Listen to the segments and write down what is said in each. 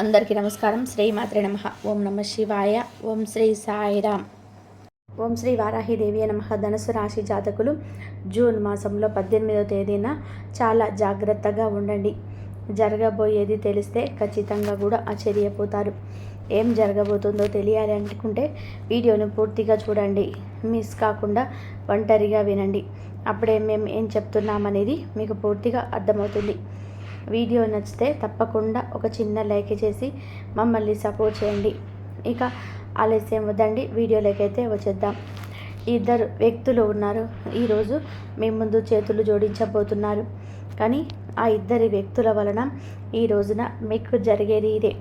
అందరికీ నమస్కారం. శ్రీ మాత్రే నమ. ఓం నమ శివాయ. ఓం శ్రీ సాయిరామ్ ఓం శ్రీ వారాహిదేవి నమ. ధనుసు రాశి జాతకులు జూన్ మాసంలో పద్దెనిమిదవ తేదీన చాలా జాగ్రత్తగా ఉండండి. జరగబోయేది తెలిస్తే ఖచ్చితంగా కూడా ఆశ్చర్యపోతారు. ఏం జరగబోతుందో తెలియాలి అనుకుంటే వీడియోను పూర్తిగా చూడండి. మిస్ కాకుండా ఒంటరిగా వినండి. అప్పుడే మేము ఏం చెప్తున్నామనేది మీకు పూర్తిగా అర్థమవుతుంది. వీడియో నచ్చితే తప్పకుండా ఒక చిన్న లైక్ చేసి మమ్మల్ని సపోర్ట్ చేయండి. ఇక ఆలస్యం వద్దండి. వీడియోలోకి అయితే వచ్చేద్దాం. ఇద్దరు వ్యక్తులు ఉన్నారు. ఈరోజు మీ ముందు చేతులు జోడించబోతున్నారు. కానీ ఆ ఇద్దరి వ్యక్తుల వలన ఈ రోజున మీకు జరిగేది ఇదే.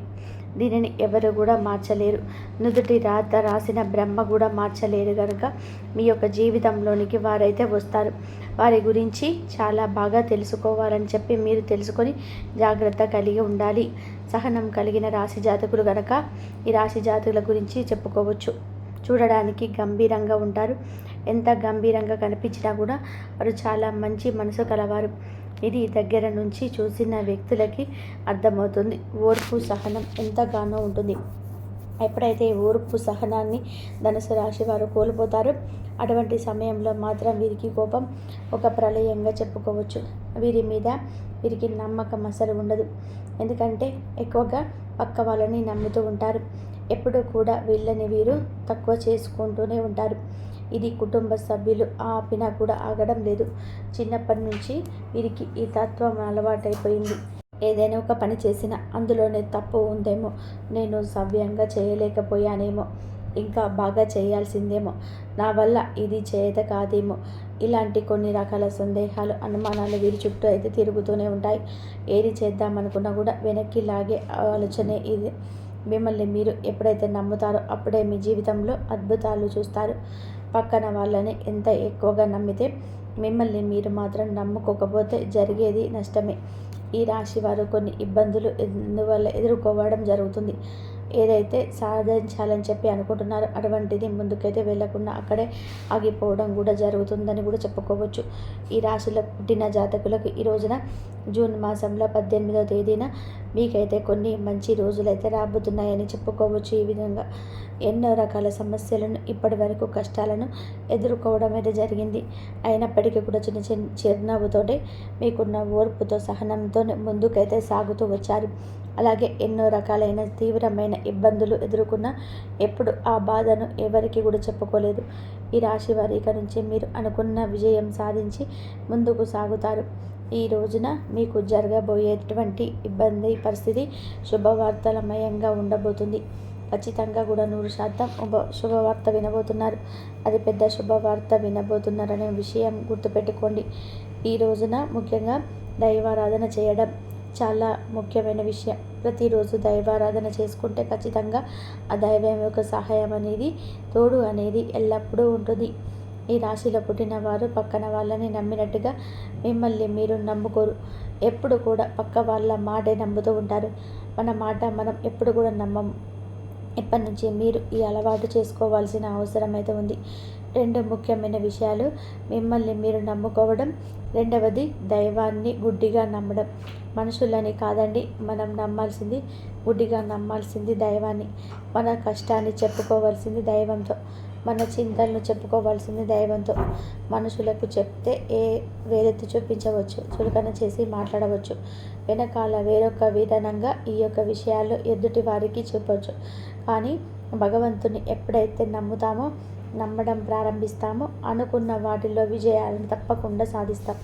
దీనిని ఎవరు కూడా మార్చలేరు. నుదుటి రాత రాసిన బ్రహ్మ కూడా మార్చలేరు కనుక మీ యొక్క జీవితంలోనికి వారైతే వస్తారు. వారి గురించి చాలా బాగా తెలుసుకోవాలని చెప్పి మీరు తెలుసుకొని జాగ్రత్త కలిగి ఉండాలి. సహనం కలిగిన రాశి జాతకులు కనుక ఈ రాశి జాతకుల గురించి చెప్పుకోవచ్చు. చూడడానికి గంభీరంగా ఉంటారు. ఎంత గంభీరంగా కనిపించినా కూడా వారు చాలా మంచి మనసు కలవారు. ఇది దగ్గర నుంచి చూసిన వ్యక్తులకి అర్థమవుతుంది. ఓర్పు సహనం ఎంతగానో ఉంటుంది. ఎప్పుడైతే ఓర్పు సహనాన్ని ధనుసు రాశి వారు కోల్పోతారో అటువంటి సమయంలో మాత్రం వీరికి కోపం ఒక ప్రళయంగా చెప్పుకోవచ్చు. వీరి మీద వీరికి నమ్మకం అసలు ఉండదు. ఎందుకంటే ఎక్కువగా పక్క వాళ్ళని నమ్ముతూ ఉంటారు. ఎప్పుడూ కూడా వీళ్ళని వీరు తక్కువ చేసుకుంటూనే ఉంటారు. ఇది కుటుంబ సభ్యులు ఆపినా కూడా ఆగడం లేదు. చిన్నప్పటి నుంచి వీరికి ఈ తత్వం అలవాటైపోయింది. ఏదైనా ఒక పని చేసినా అందులోనే తప్పు ఉందేమో నేను సవ్యంగా చేయలేకపోయానేమో ఇంకా బాగా చేయాల్సిందేమో నా వల్ల ఇది చేయత కాదేమో ఇలాంటి కొన్ని రకాల సందేహాలు అనుమానాలు వీరి చుట్టూ అయితే తిరుగుతూనే ఉంటాయి. ఏది చేద్దామనుకున్నా కూడా వెనక్కి లాగే ఆలోచనే ఇది. మిమ్మల్ని మీరు ఎప్పుడైతే నమ్ముతారో అప్పుడే మీ జీవితంలో అద్భుతాలు చూస్తారు. పక్కన వాళ్ళని ఎంత ఎక్కువగా నమ్మితే మిమ్మల్ని మీరు మాత్రం నమ్ముకోకపోతే జరిగేది నష్టమే. ఈ రాశి వారు కొన్ని ఇబ్బందులు ఎందువల్ల ఎదుర్కోవడం జరుగుతుంది? ఏదైతే సాధించాలని చెప్పి అనుకుంటున్నారో అటువంటిది ముందుకైతే వెళ్ళకుండా అక్కడే ఆగిపోవడం కూడా జరుగుతుందని కూడా చెప్పుకోవచ్చు. ఈ రాశిలో పుట్టిన జాతకులకు ఈ రోజున జూన్ మాసంలో పద్దెనిమిదవ తేదీన మీకైతే కొన్ని మంచి రోజులైతే రాబోతున్నాయని చెప్పుకోవచ్చు. ఈ విధంగా ఎన్నో రకాల సమస్యలను ఇప్పటి వరకు కష్టాలను ఎదుర్కోవడం అయితే జరిగింది. అయినప్పటికీ కూడా చిన్న చిన్న చిరునవ్వుతోటి మీకున్న ఓర్పుతో సహనంతో ముందుకైతే సాగుతూ వచ్చారు. అలాగే ఎన్నో రకాలైన తీవ్రమైన ఇబ్బందులు ఎదుర్కొన్న ఎప్పుడు ఆ బాధను ఎవరికి కూడా చెప్పుకోలేదు. ఈ రాశి వారి ఇక నుంచి మీరు అనుకున్న విజయం సాధించి ముందుకు సాగుతారు. ఈ రోజున మీకు జరగబోయేటువంటి ఇబ్బంది పరిస్థితి శుభవార్తలమయంగా ఉండబోతుంది. ఖచ్చితంగా కూడా నూరు శాతం శుభవార్త వినబోతున్నారు. అది పెద్ద శుభవార్త వినబోతున్నారనే విషయం గుర్తుపెట్టుకోండి. ఈ రోజున ముఖ్యంగా దైవారాధన చేయడం చాలా ముఖ్యమైన విషయం. ప్రతిరోజు దైవారాధన చేసుకుంటే ఖచ్చితంగా ఆ దైవం యొక్క సహాయం అనేది తోడు అనేది ఎల్లప్పుడూ ఉంటుంది. ఈ రాశిలో పుట్టిన వారు పక్కన వాళ్ళని నమ్మినట్టుగా మిమ్మల్ని మీరు నమ్ముకోరు. ఎప్పుడు కూడా పక్క వాళ్ళ మాటే నమ్ముతూ ఉంటారు. మన మాట మనం ఎప్పుడు కూడా నమ్మము ఇప్పటి నుంచి మీరు ఈ అలవాటు చేసుకోవాల్సిన అవసరం అయితే ఉంది. రెండు ముఖ్యమైన విషయాలు. మిమ్మల్ని మీరు నమ్ముకోవడం. రెండవది దైవాన్ని గుడ్డిగా నమ్మడం. మనుషులని కాదండి మనం నమ్మాల్సింది గుడ్డిగా నమ్మాల్సింది దైవాన్ని. మన కష్టాన్ని చెప్పుకోవాల్సింది దైవంతో. మన చింతలను చెప్పుకోవాల్సింది దైవంతో. మనుషులకు చెప్తే ఏ వేరెత్తి చూపించవచ్చు చులకన చేసి మాట్లాడవచ్చు. వెనకాల వేరొక విధానంగా ఈ యొక్క విషయాలు ఎదుటి వారికి చూపవచ్చు కానీ భగవంతుని ఎప్పుడైతే నమ్ముతామో నమ్మడం ప్రారంభిస్తామో. అనుకున్న వాటిలో విజయాలను తప్పకుండా సాధిస్తాం.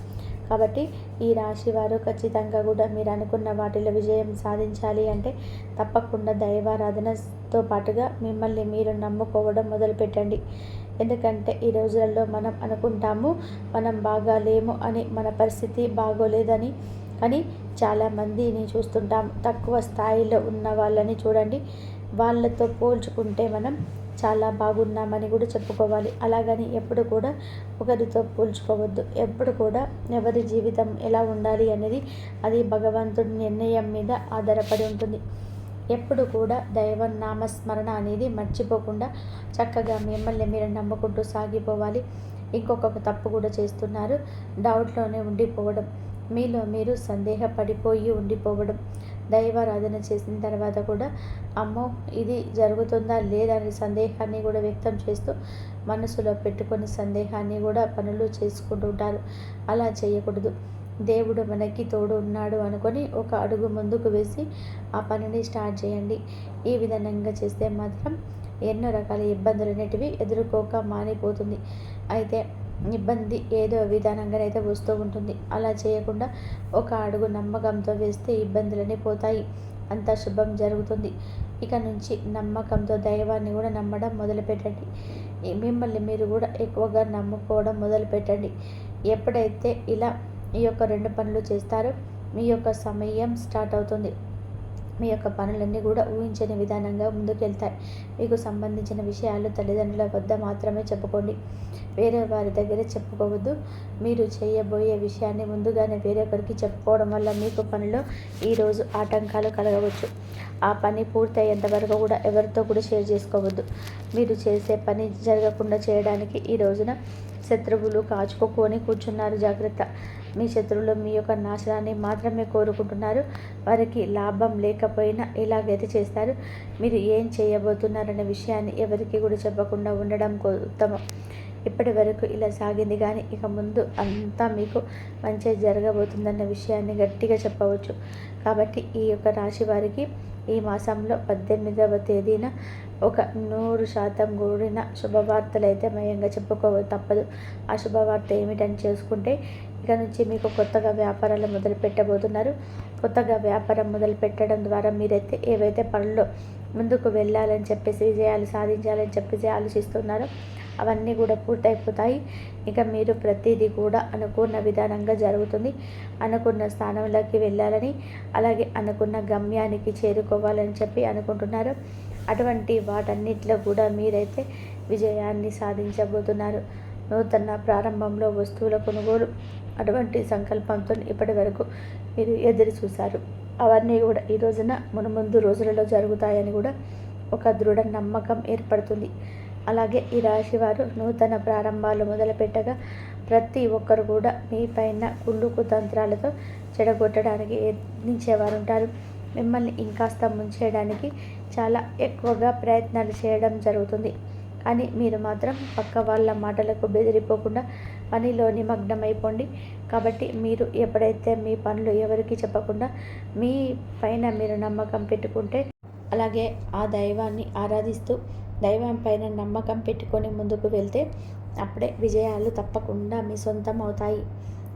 కాబట్టి ఈ రాశి వారు ఖచ్చితంగా కూడా మీరు అనుకున్న వాటిలో విజయం సాధించాలి అంటే తప్పకుండా దైవారాధనతో పాటుగా మిమ్మల్ని మీరు నమ్ముకోవడం మొదలుపెట్టండి. ఎందుకంటే ఈ రోజులలో మనం అనుకుంటాము మనం బాగాలేము అని మన పరిస్థితి బాగోలేదని. కానీ చాలామందిని చూస్తుంటాం తక్కువ స్థాయిలో ఉన్న వాళ్ళని చూడండి. వాళ్ళతో పోల్చుకుంటే మనం చాలా బాగున్నామని కూడా చెప్పుకోవాలి. అలాగని ఎప్పుడు కూడా ఒకరితో పోల్చుకోవద్దు. ఎప్పుడు కూడా ఎవరి జీవితం ఎలా ఉండాలి అనేది అది భగవంతుడి నిర్ణయం మీద ఆధారపడి ఉంటుంది. ఎప్పుడు కూడా దైవ నామస్మరణ అనేది మర్చిపోకుండా చక్కగా మిమ్మల్ని మీరు నమ్ముకుంటూ సాగిపోవాలి. ఇంకొక తప్పు కూడా చేస్తున్నారు. డౌట్లోనే ఉండిపోవడం. మీలో మీరు సందేహపడిపోయి ఉండిపోవడం. దైవారాధన చేసిన తర్వాత కూడా అమ్మో ఇది జరుగుతుందా లేదా అనే సందేహాన్ని కూడా వ్యక్తం చేస్తూ మనసులో పెట్టుకొని సందేహాన్ని కూడా పనులు చేసుకుంటూ ఉంటారు. అలా చేయకూడదు. దేవుడు మనకి తోడు ఉన్నాడు అనుకొని ఒక అడుగు ముందుకు వేసి ఆ పనిని స్టార్ట్ చేయండి. ఈ విధంగా చేస్తే మాత్రం ఎన్నో రకాల ఇబ్బందులు అనేటివి ఎదుర్కోక మానిపోతుంది. అయితే ఇబ్బంది ఏదో విధానంగానైతే వస్తూ ఉంటుంది. అలా చేయకుండా ఒక అడుగు నమ్మకంతో వేస్తే ఇబ్బందులన్నీ పోతాయి. అంత శుభం జరుగుతుంది. ఇక నుంచి నమ్మకంతో దైవాన్ని కూడా నమ్మడం మొదలుపెట్టండి. మిమ్మల్ని మీరు కూడా ఎక్కువగా నమ్ముకోవడం మొదలుపెట్టండి. ఎప్పుడైతే ఇలా ఈ యొక్క రెండు పనులు చేస్తారో మీ యొక్క సమయం స్టార్ట్ అవుతుంది. మీ యొక్క పనులన్నీ కూడా ఊహించని విధానంగా ముందుకెళ్తాయి. మీకు సంబంధించిన విషయాలు తల్లిదండ్రుల వద్ద మాత్రమే చెప్పుకోండి. వేరే వారి దగ్గర చెప్పుకోవద్దు. మీరు చేయబోయే విషయాన్ని ముందుగానే వేరొకరికి చెప్పుకోవడం వల్ల మీకు పనిలో ఈరోజు ఆటంకాలు కలగవచ్చు. ఆ పని పూర్తయ్యేంత వరకు కూడా ఎవరితో కూడా షేర్ చేసుకోవద్దు. మీరు చేసే పని జరగకుండా చేయడానికి ఈ రోజున శత్రువులు కాచుకోకొని కూర్చున్నారు. జాగ్రత్త. మీ శత్రువులు మీ యొక్క నాశనాన్ని మాత్రమే కోరుకుంటున్నారు. వారికి లాభం లేకపోయినా ఇలాగైతే చేస్తారు. మీరు ఏం చేయబోతున్నారనే విషయాన్ని ఎవరికి కూడా చెప్పకుండా ఉండడం ఉత్తమం. ఇప్పటి వరకు ఇలా సాగింది కానీ ఇక ముందు అంతా మీకు మంచి జరగబోతుందన్న విషయాన్ని గట్టిగా చెప్పవచ్చు. కాబట్టి ఈ యొక్క రాశి వారికి ఈ మాసంలో పద్దెనిమిదవ తేదీన ఒక నూరు శాతం కూడిన శుభవార్తలు అయితే మయంగా చెప్పుకోవ తప్పదు. ఆ శుభవార్త ఏమిటని చేసుకుంటే ఇక నుంచి మీకు కొత్తగా వ్యాపారాలు మొదలు పెట్టబోతున్నారు. కొత్తగా వ్యాపారం మొదలు పెట్టడం ద్వారా మీరైతే ఏవైతే పనుల్లో ముందుకు వెళ్ళాలని చెప్పేసి విజయాలు సాధించాలని చెప్పేసి ఆలోచిస్తున్నారో అవన్నీ కూడా పూర్తయిపోతాయి. ఇక మీరు ప్రతిదీ కూడా అనుకున్న విధానంగా జరుగుతుంది. అనుకున్న స్థానంలోకి వెళ్ళాలని అలాగే అనుకున్న గమ్యానికి చేరుకోవాలని చెప్పి అనుకుంటున్నారు. అటువంటి వాటన్నిటిలో కూడా మీరైతే విజయాన్ని సాధించబోతున్నారు. నూతన ప్రారంభంలో వస్తువుల కొనుగోలు అటువంటి సంకల్పంతో ఇప్పటి వరకు మీరు ఎదురు చూశారు. అవన్నీ కూడా ఈ రోజున మునుముందు రోజులలో జరుగుతాయని కూడా ఒక దృఢ నమ్మకం ఏర్పడుతుంది. అలాగే ఈ రాశి వారు నూతన ప్రారంభాలు మొదలుపెట్టగా ప్రతి ఒక్కరు కూడా మీ పైన కుళ్ళుకు తంత్రాలతో చెడగొట్టడానికి యత్నించేవారు ఉంటారు మిమ్మల్ని ఇంకాస్త ముంచేయడానికి చాలా ఎక్కువగా ప్రయత్నాలు చేయడం జరుగుతుంది. అని మీరు మాత్రం పక్క వాళ్ళ మాటలకు బెదిరిపోకుండా పనిలో నిమగ్నమైపోండి. కాబట్టి మీరు ఎప్పుడైతే మీ పనులు ఎవరికి చెప్పకుండా మీ పైన మీరు నమ్మకం పెట్టుకుంటే అలాగే ఆ దైవాన్ని ఆరాధిస్తూ దైవం పైన నమ్మకం పెట్టుకొని ముందుకు వెళ్తే అప్పుడే విజయాలు తప్పకుండా మీ సొంతం అవుతాయి.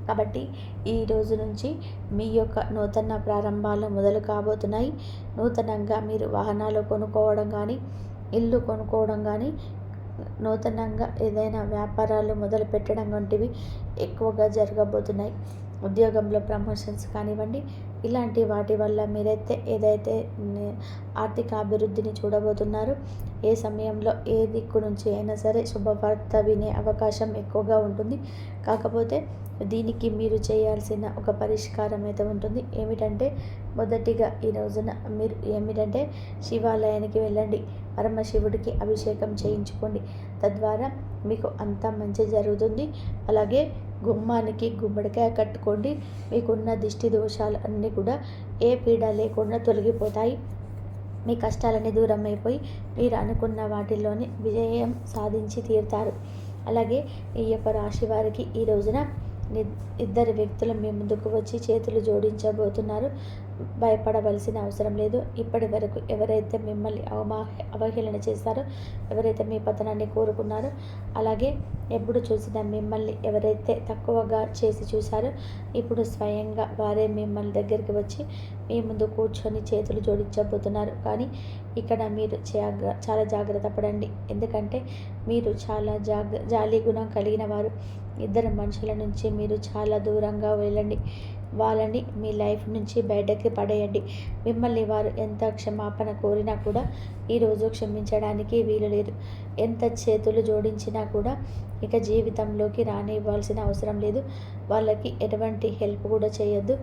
కాబట్టి ఈ రోజు నుంచి మీ యొక్క నూతన ప్రారంభాలు మొదలు కాబోతున్నాయి. నూతనంగా మీరు వాహనాలు కొనుక్కోవడం కానీ ఇల్లు కొనుక్కోవడం కానీ నూతనంగా ఏదైనా వ్యాపారాలు మొదలు పెట్టడం వంటివి ఎక్కువగా జరగబోతున్నాయి. ఉద్యోగంలో ప్రమోషన్స్ కానివ్వండి ఇలాంటి వాటి వల్ల మీరైతే ఏదైతే ఆర్థిక అభివృద్ధిని చూడబోతున్నారు ఏ సమయంలో ఏ దిక్కు నుంచి అయినా సరే శుభవార్త వినే అవకాశం ఎక్కువగా ఉంటుంది. కాకపోతే దీనికి మీరు చేయాల్సిన ఒక పరిష్కారం అయితే ఉంటుంది. ఏమిటంటే మొదటిగా ఈ రోజున మీరు ఏమిటంటే శివాలయానికి వెళ్ళండి. పరమశివుడికి అభిషేకం చేయించుకోండి. తద్వారా మీకు అంతా మంచి జరుగుతుంది. అలాగే గుమ్మానికి గుమ్మడికాయ కట్టుకోండి. మీకున్న దిష్టి దోషాలు అన్నీ కూడా ఏ పీడ లేకుండా తొలగిపోతాయి. మీ కష్టాలన్నీ దూరం అయిపోయి మీరు అనుకున్న వాటిల్లోనే విజయం సాధించి తీరుతారు. అలాగే ఈ యొక్క రాశి వారికి ఈ రోజున ఇద్దరు వ్యక్తులు మీ ముందుకు వచ్చి చేతులు జోడించబోతున్నారు. భయపడవలసిన అవసరం లేదు. ఇప్పటి వరకు ఎవరైతే మిమ్మల్ని అవమా అవహేళన చేస్తారో ఎవరైతే మీ పతనాన్ని కోరుకున్నారో అలాగే ఎప్పుడు చూసినా మిమ్మల్ని ఎవరైతే తక్కువగా చేసి చూశారో ఇప్పుడు స్వయంగా వారే మిమ్మల్ని దగ్గరికి వచ్చి మీ ముందు కూర్చొని చేతులు జోడించబోతున్నారు. కానీ ఇక్కడ మీరు చాలా జాగ్రత్త పడండి. ఎందుకంటే మీరు చాలా జాగ్ర జాలి గుణం కలిగిన వారు. ఇద్దరు మనుషుల నుంచి మీరు చాలా దూరంగా వెళ్ళండి. వాళ్ళని మీ లైఫ్ నుంచి బయటకి పడేయండి. మిమ్మల్ని వారు ఎంత క్షమాపణ కోరినా కూడా ఈరోజు క్షమించడానికి వీలు లేదు. ఎంత చేతులు జోడించినా కూడా ఇక జీవితంలోకి రానివ్వాల్సిన అవసరం లేదు. వాళ్ళకి ఎటువంటి హెల్ప్ కూడా చేయొద్దు.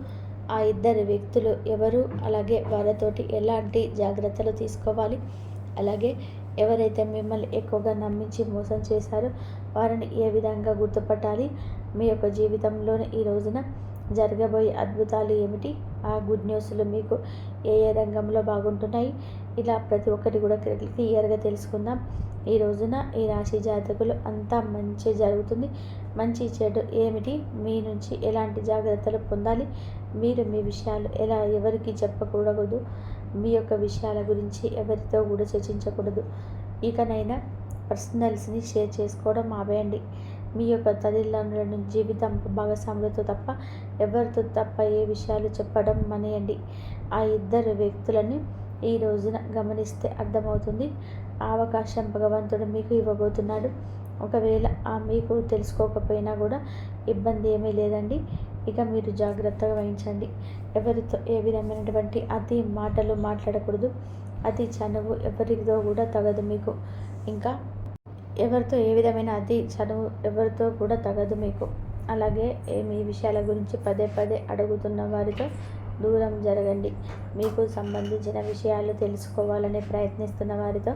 ఆ ఇద్దరు వ్యక్తులు ఎవరు? అలాగే వారితోటి ఎలాంటి జాగ్రత్తలు తీసుకోవాలి? అలాగే ఎవరైతే మిమ్మల్ని ఎక్కువగా నమ్మించి మోసం చేశారో వారిని ఏ విధంగా గుర్తుపట్టాలి? మీ యొక్క జీవితంలోని ఈ రోజున జరగబోయే అద్భుతాలు ఏమిటి? ఆ గుడ్ న్యూస్లు మీకు ఏ ఏ రంగంలో బాగుంటున్నాయి? ఇలా ప్రతి ఒక్కటి కూడా క్లియర్గా తెలుసుకుందాం. ఈ రోజున ఈ రాశి జాతకులు అంతా మంచి జరుగుతుంది. మంచి చెడు ఏమిటి? మీ నుంచి ఎలాంటి జాగ్రత్తలు పొందాలి? మీరు మీ విషయాలు ఎలా ఎవరికి చెప్పకూడదు? మీ యొక్క విషయాల గురించి ఎవరితో కూడా చర్చించకూడదు. ఇకనైనా పర్సనల్స్ని షేర్ చేసుకోవడం ఆపేయండి. మీ యొక్క తల్లిదండ్రుల జీవితం భాగస్వాములతో తప్ప ఎవరితో తప్ప ఏ విషయాలు చెప్పడం మానేయండి. ఆ ఇద్దరు వ్యక్తులని ఈ రోజున గమనిస్తే అర్థమవుతుంది. ఆ అవకాశం భగవంతుడు మీకు ఇవ్వబోతున్నాడు. ఒకవేళ ఆ మీకు తెలుసుకోకపోయినా కూడా ఇబ్బంది ఏమీ లేదండి. ఇక మీరు జాగ్రత్తగా వహించండి. ఎవరితో ఏ విధమైనటువంటి అతి మాటలు మాట్లాడకూడదు. అతి చనువు ఎవరితో కూడా తగదు మీకు. ఇంకా ఎవరితో ఏ విధమైన అతి చనువు ఎవరితో కూడా తగదు మీకు. అలాగే మీ విషయాల గురించి పదే పదే అడుగుతున్న వారితో దూరం జరగండి. మీకు సంబంధించిన విషయాలు తెలుసుకోవాలని ప్రయత్నిస్తున్న వారితో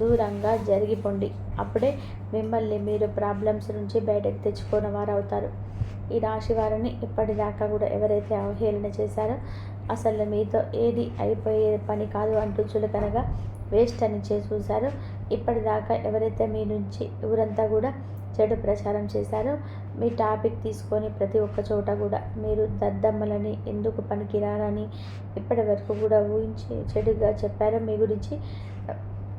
దూరంగా జరిగిపోండి. అప్పుడే మిమ్మల్ని మీరు ప్రాబ్లమ్స్ నుంచి బయటకు తెచ్చుకున్న వారు అవుతారు ఈ రాశి వారిని ఇప్పటిదాకా కూడా ఎవరైతే అవహేళన చేశారో అసలు మీతో ఏది అయిపోయే పని కాదు అంటూ చులకనగా వేస్ట్ అని చేసి ఇప్పటిదాకా ఎవరైతే మీ నుంచి ఊరంతా కూడా చెడు ప్రచారం చేశారో మీ టాపిక్ తీసుకొని ప్రతి ఒక్క చోట కూడా మీరు దద్దమ్మలని ఎందుకు పనికిరారని ఇప్పటి వరకు కూడా ఊహించి చెడుగా చెప్పారో మీ గురించి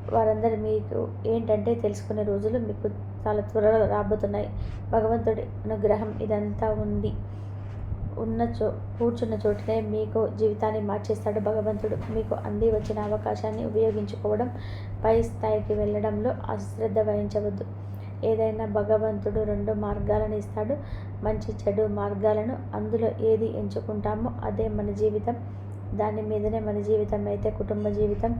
వారందరూ మీకు ఏంటంటే తెలుసుకునే రోజులు మీకు చాలా త్వరలో రాబోతున్నాయి. భగవంతుడి అనుగ్రహం ఇదంతా ఉంది. ఉన్న చో కూర్చున్న చోటనే మీకు జీవితాన్ని మార్చేస్తాడు భగవంతుడు. మీకు అంది వచ్చిన అవకాశాన్ని ఉపయోగించుకోవడం పై స్థాయికి వెళ్ళడంలో అశ్రద్ధ వహించవద్దు. ఏదైనా భగవంతుడు రెండు మార్గాలను ఇస్తాడు. మంచి చెడు మార్గాలను అందులో ఏది ఎంచుకుంటామో అదే మన జీవితం. దాని మీదనే మన జీవితం అయితే కుటుంబ జీవితం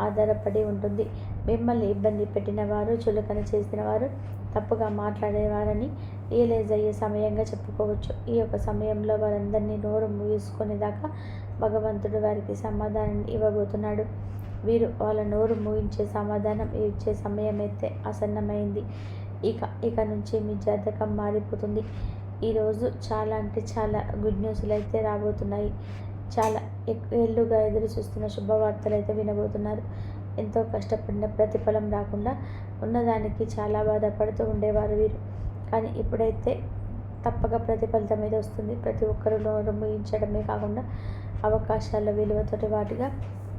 ఆధారపడి ఉంటుంది. మిమ్మల్ని ఇబ్బంది పెట్టిన వారు చులకన చేసిన వారు తప్పుగా మాట్లాడేవారని రియలైజ్ అయ్యే సమయంగా చెప్పుకోవచ్చు. ఈ యొక్క సమయంలో వారందరినీ నోరు మూసుకునేదాకా భగవంతుడు వారికి సమాధానం ఇవ్వబోతున్నాడు. వీరు వాళ్ళ నోరు మూయించే సమాధానం ఇచ్చే సమయం అయితే ఆసన్నమైంది. ఇక ఇక నుంచి మీ జాతకం మారిపోతుంది. ఈరోజు చాలా అంటే చాలా గుడ్ న్యూస్లు అయితే రాబోతున్నాయి. చాలా ఏళ్ళుగా ఎదురు చూస్తున్న శుభవార్తలు అయితే వినబోతున్నారు. ఎంతో కష్టపడిన ప్రతిఫలం రాకుండా ఉన్నదానికి చాలా బాధపడుతూ ఉండేవారు వీరు. కానీ ఇప్పుడైతే తప్పక ప్రతిఫలితం మీద వస్తుంది. ప్రతి ఒక్కరూ నోరు కాకుండా అవకాశాల విలువతోటి వాటిగా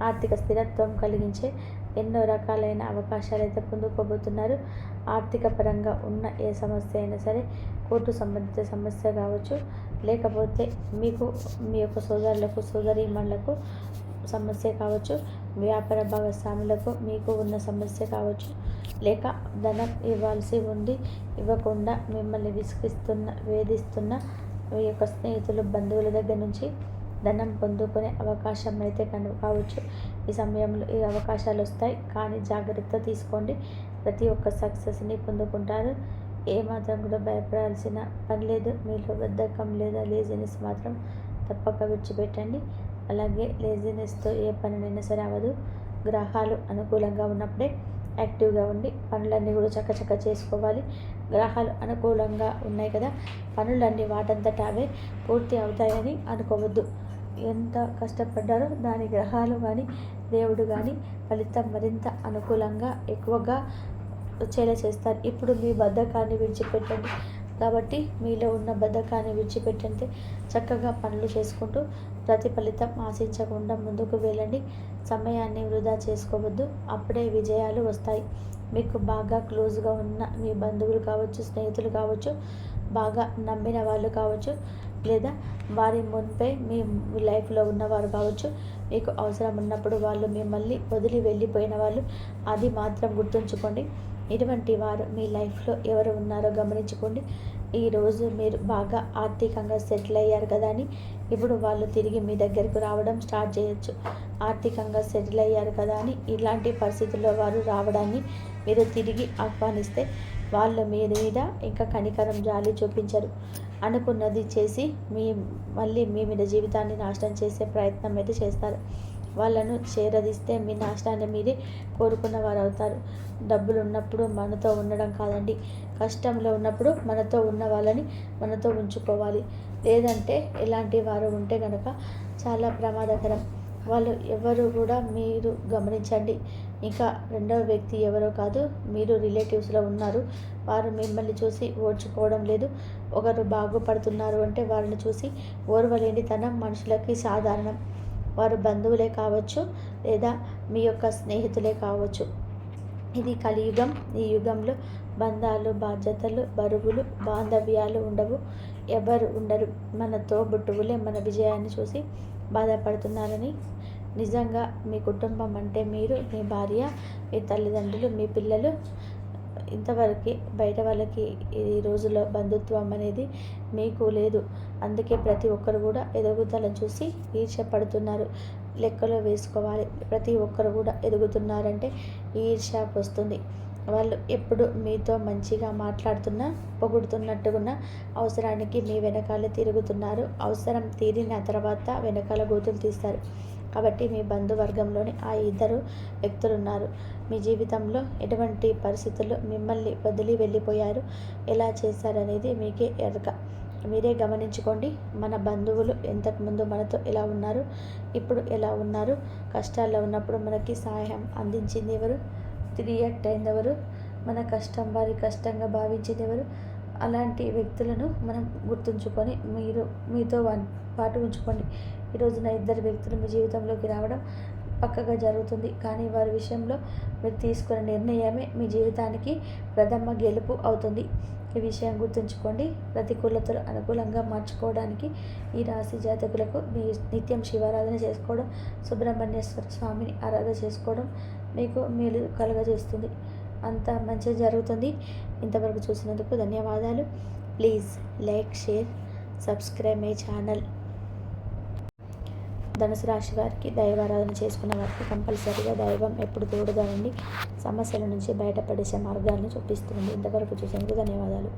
ఆర్థిక స్థిరత్వం కలిగించే ఎన్నో రకాలైన అవకాశాలు అయితే పొందుకోబోతున్నారు. ఆర్థిక పరంగా ఉన్న ఏ సమస్య అయినా సరే కోర్టు సంబంధిత సమస్య కావచ్చు. లేకపోతే మీకు మీ యొక్క సోదరులకు సోదరీమణులకు సమస్య కావచ్చు. వ్యాపార భాగస్వాములకు మీకు ఉన్న సమస్య కావచ్చు. లేక ధనం ఇవ్వాల్సి ఉండి ఇవ్వకుండా మిమ్మల్ని విసిగిస్తున్న వేధిస్తున్న మీ యొక్క స్నేహితులు బంధువుల దగ్గర నుంచి ధనం పొందుకునే అవకాశం అయితే కను కావచ్చు. ఈ సమయంలో ఈ అవకాశాలు వస్తాయి. కానీ జాగ్రత్త తీసుకోండి. ప్రతి ఒక్క సక్సెస్ని పొందుకుంటారు. ఏమాత్రం కూడా భయపడాల్సిన పని లేదు. మీలో బద్ధకం లేదా లేజినెస్ మాత్రం తప్పక విడిచిపెట్టండి. అలాగే లేజినెస్తో ఏ పనినైనా సరే అవ్వదు. గ్రహాలు అనుకూలంగా ఉన్నప్పుడే యాక్టివ్గా ఉండి పనులన్నీ కూడా చక్కచక్క చేసుకోవాలి. గ్రహాలు అనుకూలంగా ఉన్నాయి కదా. పనులన్నీ వాటంతట అవే పూర్తి అవుతాయని అనుకోవద్దు. ఎంత కష్టపడ్డారో దాని గ్రహాలు కానీ దేవుడు కానీ ఫలితం మరింత అనుకూలంగా ఎక్కువగా వచ్చేలా చేస్తారు. ఇప్పుడు మీ బద్ధకాన్ని విడిచిపెట్టండి. కాబట్టి మీలో ఉన్న బద్ధకాన్ని విడిచిపెట్టండి. చక్కగా పనులు చేసుకుంటూ ప్రతిఫలితం ఆశించకుండా ముందుకు వెళ్ళండి. సమయాన్ని వృధా చేసుకోవద్దు. అప్పుడే విజయాలు వస్తాయి. మీకు బాగా క్లోజ్గా ఉన్న మీ బంధువులు కావచ్చు స్నేహితులు కావచ్చు బాగా నమ్మిన వాళ్ళు కావచ్చు లేదా వారి మున్పై మీ లైఫ్లో ఉన్నవారు కావచ్చు మీకు అవసరం ఉన్నప్పుడు వాళ్ళు మిమ్మల్ని వదిలి వెళ్ళిపోయిన వాళ్ళు అది మాత్రం గుర్తుంచుకోండి. ఇటువంటి వారు మీ లైఫ్లో ఎవరు ఉన్నారో గమనించుకోండి. ఈరోజు మీరు బాగా ఆర్థికంగా సెటిల్ అయ్యారు కదా అని ఇప్పుడు వాళ్ళు తిరిగి మీ దగ్గరకు రావడం స్టార్ట్ చేయొచ్చు. ఆర్థికంగా సెటిల్ అయ్యారు కదా అని ఇలాంటి పరిస్థితుల్లో వారు రావడాన్ని మీరు తిరిగి ఆహ్వానిస్తే వాళ్ళ మీద ఇంకా కనికరం జాలి చూపించరు. అనుకున్నది చేసి మీ మళ్ళీ మీ మీద జీవితాన్ని నాశనం చేసే ప్రయత్నం అయితే చేస్తారు. వాళ్ళను చేరదీస్తే మీ నాశనాన్ని మీరే కోరుకున్న వారు అవుతారు డబ్బులు ఉన్నప్పుడు మనతో ఉండడం కాదండి. కష్టంలో ఉన్నప్పుడు మనతో ఉన్న వాళ్ళని మనతో ఉంచుకోవాలి. లేదంటే ఇలాంటి వారు ఉంటే కనుక చాలా ప్రమాదకరం. వాళ్ళు ఎవరు కూడా మీరు గమనించండి. ఇంకా రెండవ వ్యక్తి ఎవరో కాదు మీరు రిలేటివ్స్లో ఉన్నారు. వారు మిమ్మల్ని చూసి ఓర్చుకోవడం లేదు. ఒకరు బాగుపడుతున్నారు అంటే వారిని చూసి ఓర్వలేనితనం మనుషులకి సాధారణం. వారు బంధువులే కావచ్చు లేదా మీ యొక్క స్నేహితులే కావచ్చు. ఇది కలియుగం. ఈ యుగంలో బంధాలు బాధ్యతలు బరువులు బాంధవ్యాలు ఉండవు. ఎవరు ఉండరు. మన తోబుట్టువులే మన విజయాన్ని చూసి బాధపడుతున్నారని. నిజంగా మీ కుటుంబం అంటే మీరు మీ భార్య మీ తల్లిదండ్రులు మీ పిల్లలు ఇంతవరకు బయట వాళ్ళకి ఈ రోజుల్లో బంధుత్వం అనేది మీకు లేదు. అందుకే ప్రతి ఒక్కరు కూడా ఎదుగుదలను చూసి ఈర్ష్య పడుతున్నారు లెక్కలో వేసుకోవాలి. ప్రతి ఒక్కరు కూడా ఎదుగుతున్నారంటే ఈర్ష్య వస్తుంది. వాళ్ళు ఎప్పుడు మీతో మంచిగా మాట్లాడుతున్నా పొగుడుతున్నట్టుగా అవసరానికి మీ వెనకాల తిరుగుతున్నారు. అవసరం తీరిన తర్వాత వెనకాల గోతులు తీస్తారు. కాబట్టి మీ బంధువర్గంలోని ఆ ఇద్దరు వ్యక్తులు ఉన్నారు మీ జీవితంలో ఎటువంటి పరిస్థితులు మిమ్మల్ని వదిలి వెళ్ళిపోయారు? ఎలా చేశారనేది మీకే ఎరక. మీరే గమనించుకోండి మన బంధువులు ఇంతకుముందు మనతో ఎలా ఉన్నారు? ఇప్పుడు ఎలా ఉన్నారు? కష్టాల్లో ఉన్నప్పుడు మనకి సహాయం అందించింది ఎవరు? రియాక్ట్ అయింది ఎవరు మన కష్టం వారి కష్టంగా భావించింది ఎవరు అలాంటి వ్యక్తులను మనం గుర్తుంచుకొని మీరు మీతో పాటు ఉంచుకోండి. ఈరోజున ఇద్దరు వ్యక్తులు మీ జీవితంలోకి రావడం పక్కగా జరుగుతుంది. కానీ వారి విషయంలో మీరు తీసుకున్న నిర్ణయమే మీ జీవితానికి ప్రథమ గెలుపు అవుతుంది. ఈ విషయం గుర్తుంచుకోండి. ప్రతికూలతలు అనుకూలంగా మార్చుకోవడానికి ఈ రాశి జాతకులకు మీ నిత్యం శివారాధన చేసుకోవడం సుబ్రహ్మణ్యేశ్వర స్వామిని ఆరాధన చేసుకోవడం మీకు మేలు కలుగజేస్తుంది. అంత మంచిగా జరుగుతుంది. ఇంతవరకు చూసినందుకు ధన్యవాదాలు. Please like share subscribe my channel. ధనుసు రాశి వారికి దైవారాధన చేసుకున్న వారికి కంపల్సరీగా దైవం ఎప్పుడు తోడుగా ఉండి సమస్యల నుంచి బయటపడేసే మార్గాలను చూపిస్తుంది. ఇంతవరకు చూసేందుకు ధన్యవాదాలు.